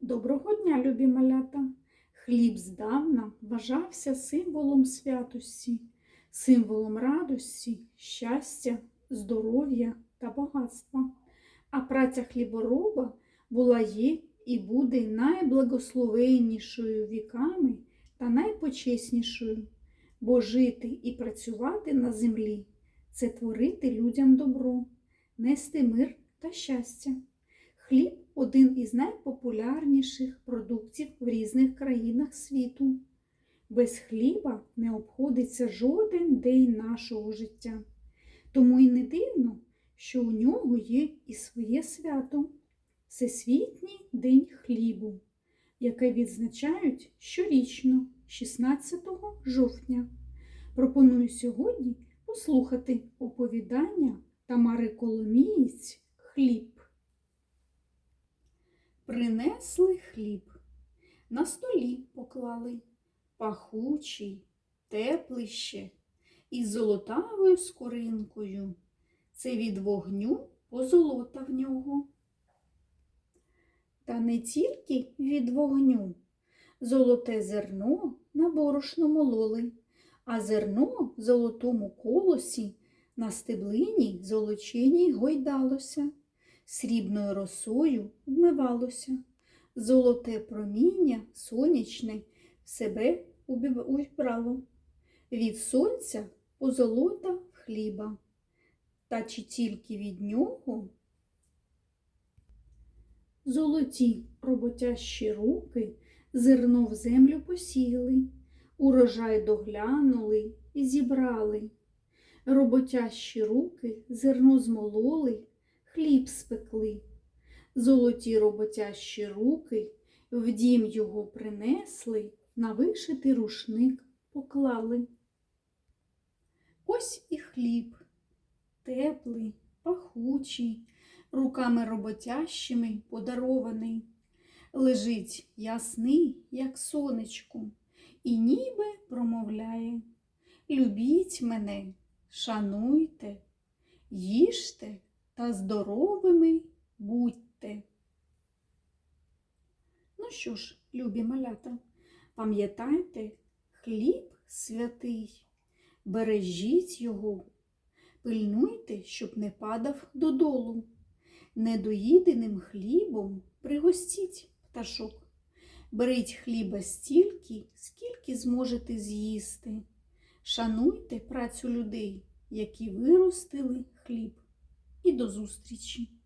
Доброго дня, любі малята! Хліб здавна вважався символом святості, символом радості, щастя, здоров'я та багатства. А праця хлібороба була є і буде найблагословеннішою віками та найпочеснішою, бо жити і працювати на землі це творити людям добро, нести мир та щастя. Хліб один із найпопулярніших продуктів в різних країнах світу. Без хліба не обходиться жоден день нашого життя. Тому й не дивно, що у нього є і своє свято Всесвітній день хлібу, яке відзначають щорічно, 16 жовтня. Пропоную сьогодні послухати оповідання Тамари Коломієць Хліб. Принесли хліб, на столі поклали, пахучий, теплий ще, із золотавою скоринкою. Це від вогню позолота в нього. Та не тільки від вогню. Золоте зерно на борошно мололи, а зерно в золотому колосі на стеблині золоченій гойдалося срібною росою вмивалося, золоте проміння сонячне в себе убрало, від сонця позолота хліба, та чи тільки від нього? Золоті роботящі руки зерно в землю посіяли, урожай доглянули і зібрали. Роботящі руки зерно змололи, хліб спекли. Золоті роботящі руки в дім його принесли, на вишитий рушник поклали. Ось і хліб, теплий, пахучий, руками роботящими подарований. Лежить ясний, як сонечко, і ніби промовляє Любіть мене, шануйте, їжте та здоровими будьте. Ну що ж, любі малята, пам'ятайте, хліб святий, бережіть його, пильнуйте, щоб не падав додолу. Недоїденим хлібом пригостіть пташок. Беріть хліба стільки, скільки зможете з'їсти. Шануйте працю людей, які виростили хліб. І до зустрічі!